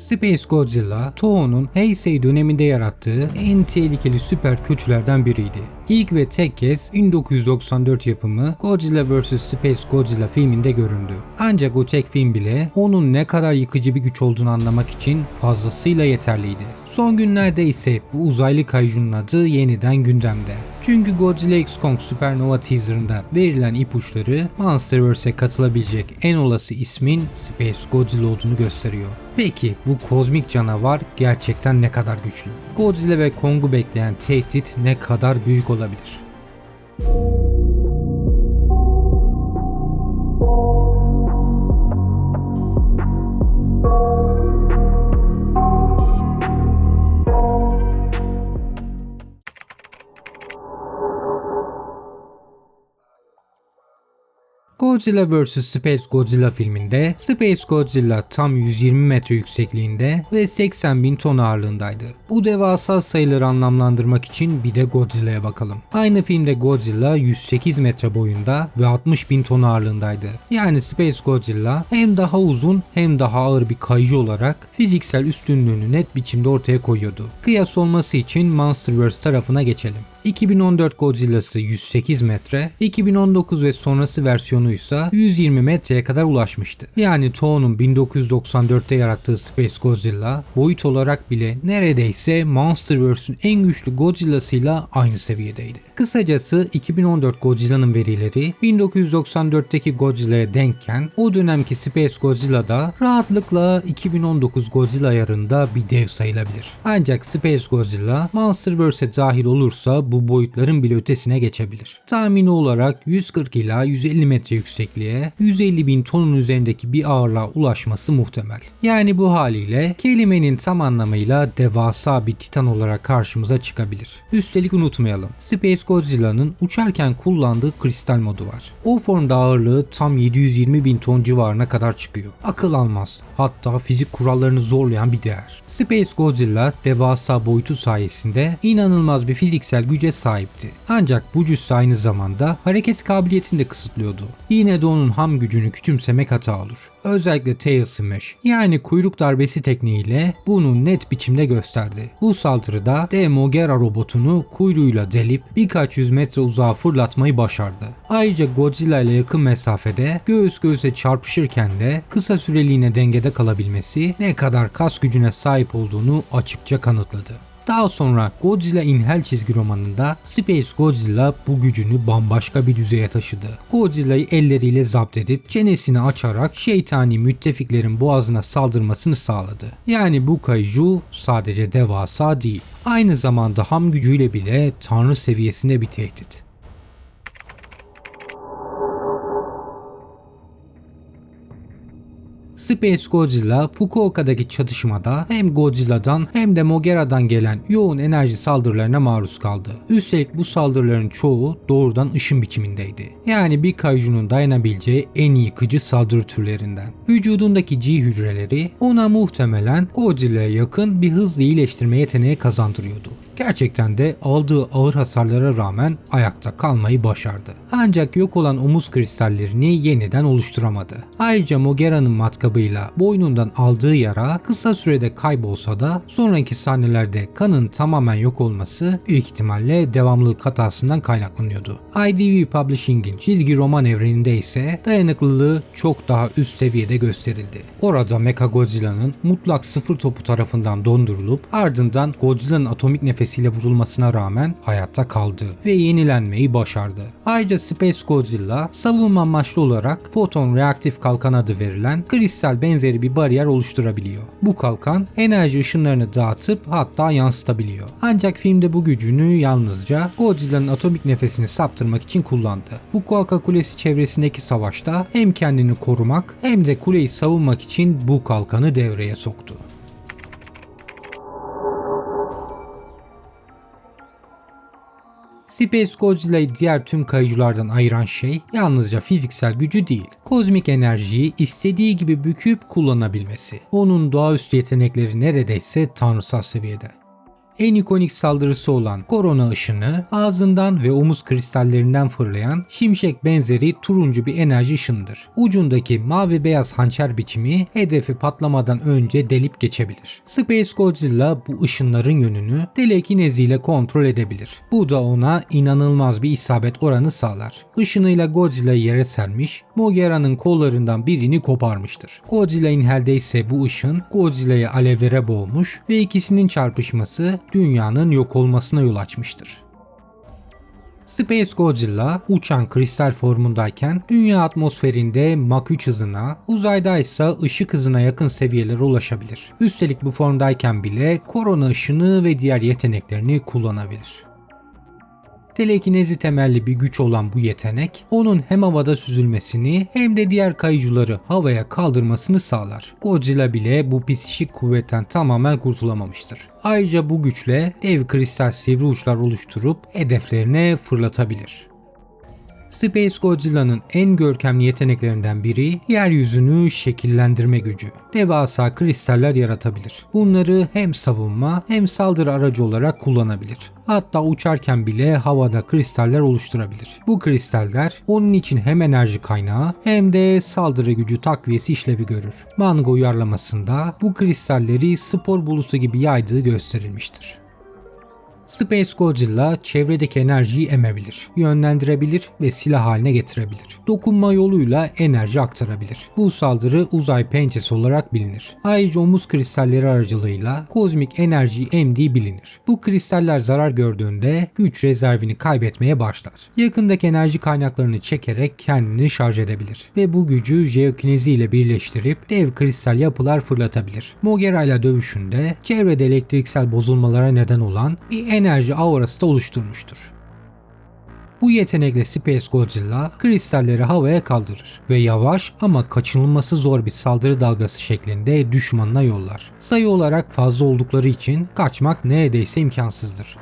Space Godzilla, Toho'nun Heisei döneminde yarattığı en tehlikeli süper kötülerden biriydi. İlk ve tek kez 1994 yapımı Godzilla vs. Space Godzilla filminde göründü. Ancak o tek film bile onun ne kadar yıkıcı bir güç olduğunu anlamak için fazlasıyla yeterliydi. Son günlerde ise bu uzaylı kaijunun adı yeniden gündemde. Çünkü Godzilla X Kong Supernova teaserında verilen ipuçları Monsterverse'e katılabilecek en olası ismin Space Godzilla olduğunu gösteriyor. Peki bu kozmik canavar gerçekten ne kadar güçlü? Godzilla ve Kong'u bekleyen tehdit ne kadar büyük olabilir? Godzilla vs. Space Godzilla filminde Space Godzilla tam 120 metre yüksekliğinde ve 80 bin ton ağırlığındaydı. Bu devasa sayıları anlamlandırmak için bir de Godzilla'ya bakalım. Aynı filmde Godzilla 108 metre boyunda ve 60 bin ton ağırlığındaydı. Yani Space Godzilla hem daha uzun hem daha ağır bir kaiju olarak fiziksel üstünlüğünü net biçimde ortaya koyuyordu. Kıyas olması için Monsterverse tarafına geçelim. 2014 Godzilla'sı 108 metre, 2019 ve sonrası versiyonu ise 120 metreye kadar ulaşmıştı. Yani Toho'nun 1994'te yarattığı Space Godzilla boyut olarak bile neredeyse Monsterverse'ün en güçlü Godzilla'sıyla aynı seviyedeydi. Kısacası 2014 Godzilla'nın verileri 1994'teki Godzilla'ya denkken o dönemki Space Godzilla da rahatlıkla 2019 Godzilla ayarında bir dev sayılabilir. Ancak Space Godzilla Monsterverse'e dahil olursa bu boyutların bile ötesine geçebilir. Tahmini olarak 140 ila 150 metre yüksekliğe 150 bin tonun üzerindeki bir ağırlığa ulaşması muhtemel. Yani bu haliyle kelimenin tam anlamıyla devasa bir titan olarak karşımıza çıkabilir. Üstelik unutmayalım Space Godzilla'nın uçarken kullandığı kristal modu var. O formda ağırlığı tam 720 bin ton civarına kadar çıkıyor. Akıl almaz. Hatta fizik kurallarını zorlayan bir değer. Space Godzilla devasa boyutu sayesinde inanılmaz bir fiziksel güce sahipti. Ancak bu cüsse aynı zamanda hareket kabiliyetini de kısıtlıyordu. Yine de onun ham gücünü küçümsemek hata olur. Özellikle Tail Smash yani kuyruk darbesi tekniğiyle bunu net biçimde gösterdi. Bu saldırıda Demogera robotunu kuyruğuyla delip birkaç yüz metre uzağa fırlatmayı başardı. Ayrıca Godzilla ile yakın mesafede göğüs göğüse çarpışırken de kısa süreliğine dengede kalabilmesi ne kadar kas gücüne sahip olduğunu açıkça kanıtladı. Daha sonra Godzilla in Hell çizgi romanında Space Godzilla bu gücünü bambaşka bir düzeye taşıdı. Godzilla'yı elleriyle zapt edip çenesini açarak şeytani müttefiklerin boğazına saldırmasını sağladı. Yani bu kaiju sadece devasa değil, aynı zamanda ham gücüyle bile tanrı seviyesinde bir tehdit. Space Godzilla Fukuoka'daki çatışmada hem Godzilla'dan hem de Mogera'dan gelen yoğun enerji saldırılarına maruz kaldı. Üstelik bu saldırıların çoğu doğrudan ışın biçimindeydi. Yani bir kaijunun dayanabileceği en yıkıcı saldırı türlerinden. Vücudundaki G hücreleri ona muhtemelen Godzilla'ya yakın bir hızlı iyileştirme yeteneği kazandırıyordu. Gerçekten de aldığı ağır hasarlara rağmen ayakta kalmayı başardı. Ancak yok olan omuz kristallerini yeniden oluşturamadı. Ayrıca Mogera'nın matkabıyla boynundan aldığı yara kısa sürede kaybolsa da sonraki sahnelerde kanın tamamen yok olması büyük ihtimalle devamlılık hatasından kaynaklanıyordu. IDV Publishing'in çizgi roman evreninde ise dayanıklılığı çok daha üst seviyede gösterildi. Orada Mechagodzilla'nın mutlak sıfır topu tarafından dondurulup ardından Godzilla'nın atomik nefesi darbesiyle vurulmasına rağmen hayatta kaldı ve yenilenmeyi başardı. Ayrıca Space Godzilla savunma amaçlı olarak foton reaktif kalkan adı verilen kristal benzeri bir bariyer oluşturabiliyor. Bu kalkan enerji ışınlarını dağıtıp hatta yansıtabiliyor. Ancak filmde bu gücünü yalnızca Godzilla'nın atomik nefesini saptırmak için kullandı. Fukuoka Kulesi çevresindeki savaşta hem kendini korumak hem de kuleyi savunmak için bu kalkanı devreye soktu. Space Godzilla'yı diğer tüm kayıcılardan ayıran şey yalnızca fiziksel gücü değil, kozmik enerjiyi istediği gibi büküp kullanabilmesi. Onun doğaüstü yetenekleri neredeyse tanrısal seviyede. En ikonik saldırısı olan korona ışını ağzından ve omuz kristallerinden fırlayan şimşek benzeri turuncu bir enerji ışınıdır. Ucundaki mavi beyaz hançer biçimi hedefi patlamadan önce delip geçebilir. Space Godzilla bu ışınların yönünü telekinezi ile kontrol edebilir. Bu da ona inanılmaz bir isabet oranı sağlar. Işınıyla Godzilla'yı yere sermiş, Mogera'nın kollarından birini koparmıştır. Godzilla inhelde ise bu ışın Godzilla'yı alevlere boğmuş ve ikisinin çarpışması dünyanın yok olmasına yol açmıştır. Space Godzilla uçan kristal formundayken dünya atmosferinde Mach 3 hızına, uzayda ise ışık hızına yakın seviyelere ulaşabilir. Üstelik bu formdayken bile korona ışını ve diğer yeteneklerini kullanabilir. Telekinezi temelli bir güç olan bu yetenek onun hem havada süzülmesini hem de diğer kayıcıları havaya kaldırmasını sağlar. Godzilla bile bu psikik kuvvetten tamamen kurtulamamıştır. Ayrıca bu güçle dev kristal sivri uçlar oluşturup hedeflerine fırlatabilir. Space Godzilla'nın en görkemli yeteneklerinden biri yeryüzünü şekillendirme gücü. Devasa kristaller yaratabilir. Bunları hem savunma hem saldırı aracı olarak kullanabilir. Hatta uçarken bile havada kristaller oluşturabilir. Bu kristaller onun için hem enerji kaynağı hem de saldırı gücü takviyesi işlevi görür. Manga uyarlamasında bu kristalleri spor bulusu gibi yaydığı gösterilmiştir. Space Godzilla çevredeki enerjiyi emebilir, yönlendirebilir ve silah haline getirebilir. Dokunma yoluyla enerji aktarabilir. Bu saldırı uzay pençesi olarak bilinir. Ayrıca omuz kristalleri aracılığıyla kozmik enerjiyi emdiği bilinir. Bu kristaller zarar gördüğünde güç rezervini kaybetmeye başlar. Yakındaki enerji kaynaklarını çekerek kendini şarj edebilir ve bu gücü jeokinezi ile birleştirip dev kristal yapılar fırlatabilir. Mogera ile dövüşünde çevrede elektriksel bozulmalara neden olan bir enerji aurası da oluşturmuştur. Bu yetenekle Space Godzilla kristalleri havaya kaldırır ve yavaş ama kaçınılması zor bir saldırı dalgası şeklinde düşmanına yollar. Sayı olarak fazla oldukları için kaçmak neredeyse imkansızdır.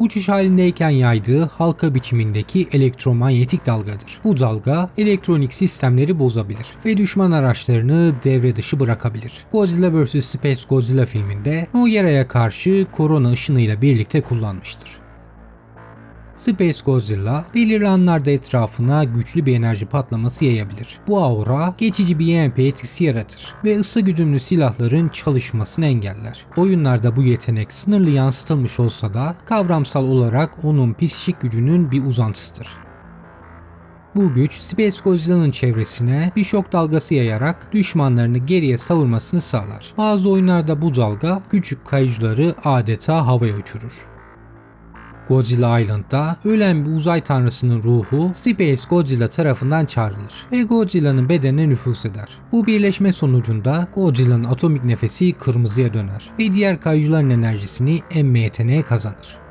Uçuş halindeyken yaydığı halka biçimindeki elektromanyetik dalgadır. Bu dalga elektronik sistemleri bozabilir ve düşman araçlarını devre dışı bırakabilir. Godzilla vs. Space Godzilla filminde Mogera'ya karşı korona ışınıyla birlikte kullanmıştır. Space Godzilla belirli anlarda etrafına güçlü bir enerji patlaması yayabilir. Bu aura geçici bir EMP etkisi yaratır ve ısı güdümlü silahların çalışmasını engeller. Oyunlarda bu yetenek sınırlı yansıtılmış olsa da kavramsal olarak onun psikik gücünün bir uzantısıdır. Bu güç Space Godzilla'nın çevresine bir şok dalgası yayarak düşmanlarını geriye savurmasını sağlar. Bazı oyunlarda bu dalga küçük kayıcıları adeta havaya uçurur. Godzilla Island'da ölen bir uzay tanrısının ruhu Space Godzilla tarafından çağrılır ve Godzilla'nın bedenine nüfus eder. Bu birleşme sonucunda Godzilla'nın atomik nefesi kırmızıya döner ve diğer kayıcıların enerjisini emme yeteneği kazanır.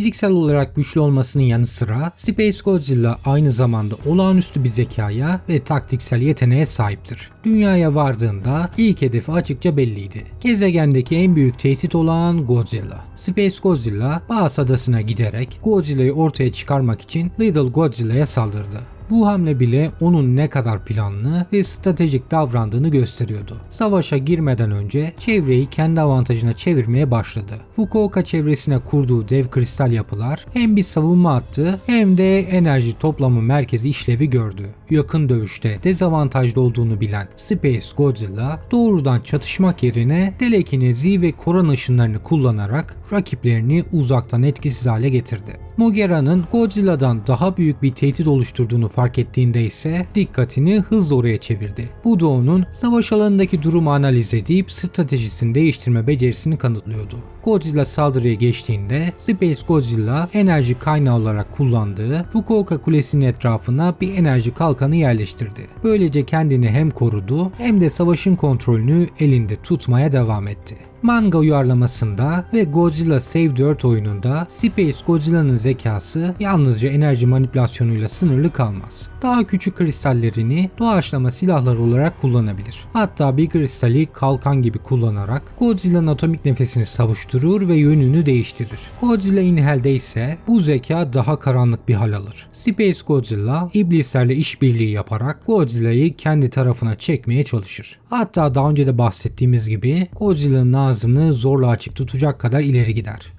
Fiziksel olarak güçlü olmasının yanı sıra Space Godzilla aynı zamanda olağanüstü bir zekaya ve taktiksel yeteneğe sahiptir. Dünyaya vardığında ilk hedefi açıkça belliydi. Gezegendeki en büyük tehdit olan Godzilla. Space Godzilla Baas Adası'na giderek Godzilla'yı ortaya çıkarmak için Little Godzilla'ya saldırdı. Bu hamle bile onun ne kadar planlı ve stratejik davrandığını gösteriyordu. Savaşa girmeden önce çevreyi kendi avantajına çevirmeye başladı. Fukuoka çevresine kurduğu dev kristal yapılar hem bir savunma hattı hem de enerji toplama merkezi işlevi gördü. Yakın dövüşte dezavantajlı olduğunu bilen Space Godzilla doğrudan çatışmak yerine telekinezi ve koran ışınlarını kullanarak rakiplerini uzaktan etkisiz hale getirdi. Mogera'nın Godzilla'dan daha büyük bir tehdit oluşturduğunu fark ettiğinde ise dikkatini hızla oraya çevirdi. Bu da onun savaş alanındaki durumu analiz edip stratejisini değiştirme becerisini kanıtlıyordu. Godzilla saldırıya geçtiğinde Space Godzilla enerji kaynağı olarak kullandığı Fukuoka Kulesi'nin etrafına bir enerji kalkanı yerleştirdi. Böylece kendini hem korudu hem de savaşın kontrolünü elinde tutmaya devam etti. Manga uyarlamasında ve Godzilla Save the Earth oyununda Space Godzilla'nın zekası yalnızca enerji manipülasyonuyla sınırlı kalmaz. Daha küçük kristallerini doğaçlama silahlar olarak kullanabilir. Hatta bir kristali kalkan gibi kullanarak Godzilla'nın atomik nefesini oluşturur ve yönünü değiştirir. Godzilla in Hell'de ise bu zeka daha karanlık bir hal alır. Space Godzilla iblislerle işbirliği yaparak Godzilla'yı kendi tarafına çekmeye çalışır. Hatta daha önce de bahsettiğimiz gibi Godzilla'nın ağzını zorla açık tutacak kadar ileri gider.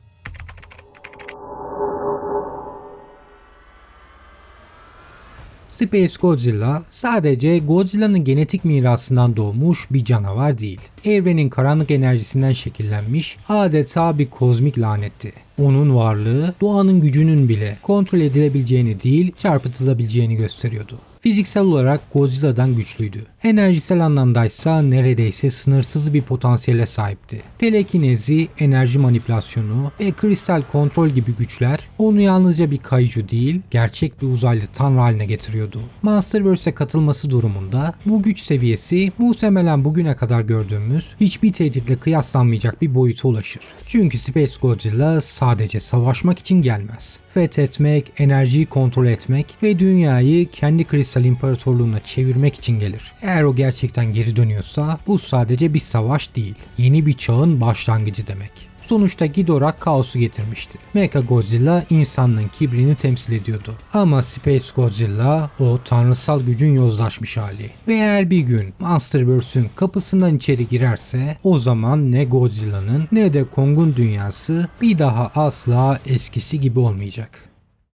Space Godzilla sadece Godzilla'nın genetik mirasından doğmuş bir canavar değil. Evrenin karanlık enerjisinden şekillenmiş adeta bir kozmik lanetti. Onun varlığı doğanın gücünün bile kontrol edilebileceğini değil çarpıtılabileceğini gösteriyordu. Fiziksel olarak Godzilla'dan güçlüydü. Enerjisel anlamdaysa neredeyse sınırsız bir potansiyele sahipti. Telekinezi, enerji manipülasyonu ve kristal kontrol gibi güçler onu yalnızca bir kaiju değil, gerçek bir uzaylı tanrı haline getiriyordu. Monsterverse'e katılması durumunda bu güç seviyesi muhtemelen bugüne kadar gördüğümüz hiçbir tehditle kıyaslanmayacak bir boyuta ulaşır. Çünkü Space Godzilla sadece savaşmak için gelmez. Fethetmek, enerjiyi kontrol etmek ve dünyayı kendi kristal imparatorluğuna çevirmek için gelir. Eğer o gerçekten geri dönüyorsa bu sadece bir savaş değil, yeni bir çağın başlangıcı demek. Sonuçta Ghidorah kaosu getirmişti. Mecha Godzilla insanlığın kibrini temsil ediyordu. Ama Space Godzilla o tanrısal gücün yozlaşmış hali. Ve eğer bir gün Monsterverse'ün kapısından içeri girerse o zaman ne Godzilla'nın ne de Kong'un dünyası bir daha asla eskisi gibi olmayacak.